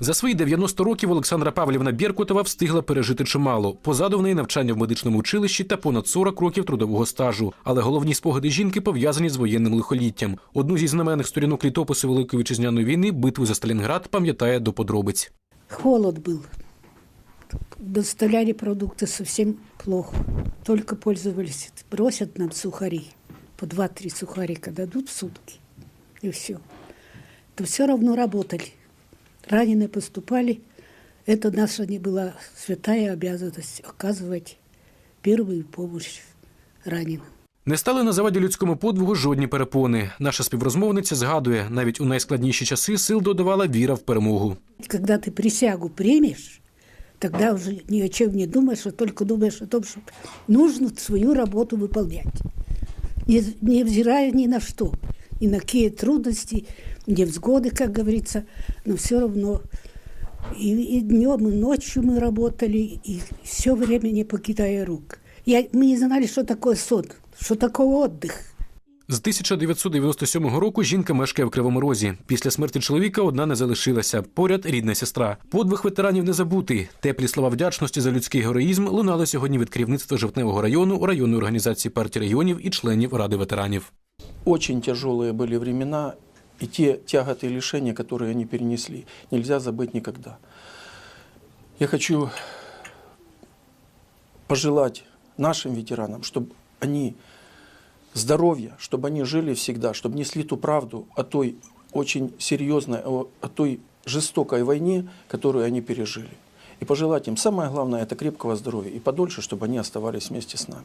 За свої 90 років Олександра Павлівна Беркутова встигла пережити чимало. Позаду в неї навчання в медичному училищі та понад 40 років трудового стажу. Але головні спогади жінки пов'язані з воєнним лихоліттям. Одну зі знаменних сторінок літопису Великої вітчизняної війни битву за Сталінград пам'ятає до подробиць. Холод был. Доставляли продукты совсем плохо. Только пользовались. Бросят нам сухари. По 2-3 сухарика дадут в сутки. И все. То все равно работали Раненые поступали. Это наша не была святая обязанность оказывать первую помощь раненым. Не стали на заваді людському подвигу жодні перепони. Наша співрозмовниця згадує, навіть у найскладніші часи сил додавала віра в перемогу. Когда ты присягу примешь, тогда уже ни о чем не думаешь, а только думаешь о том, что нужно свою работу выполнять. Не, невзирая ни на что, ни на какие трудности, невзгоды, как говорится, но все равно и, и днем, и ночью мы работали, и все время не покидая рук. Я, мы не знали, что такое сон, что такое отдых. З 1997 року жінка мешкає в Кривому Розі. Після смерті чоловіка одна не залишилася. Поряд рідна сестра. Подвиг ветеранів не забутий. Теплі слова вдячності за людський героїзм лунали сьогодні від керівництва Жовтневого району, районної організації партії регіонів і членів Ради ветеранів. Очень тяжелые были времена, и те тяготы и лишения, которые они перенесли, нельзя забыть никогда. Я хочу пожелать нашим ветеранам, чтобы они здоровья, чтобы они жили всегда, чтобы несли ту правду о той очень серьезной, о, о той жестокой войне, которую они пережили. И пожелать им, самое главное, это крепкого здоровья и подольше, чтобы они оставались вместе с нами.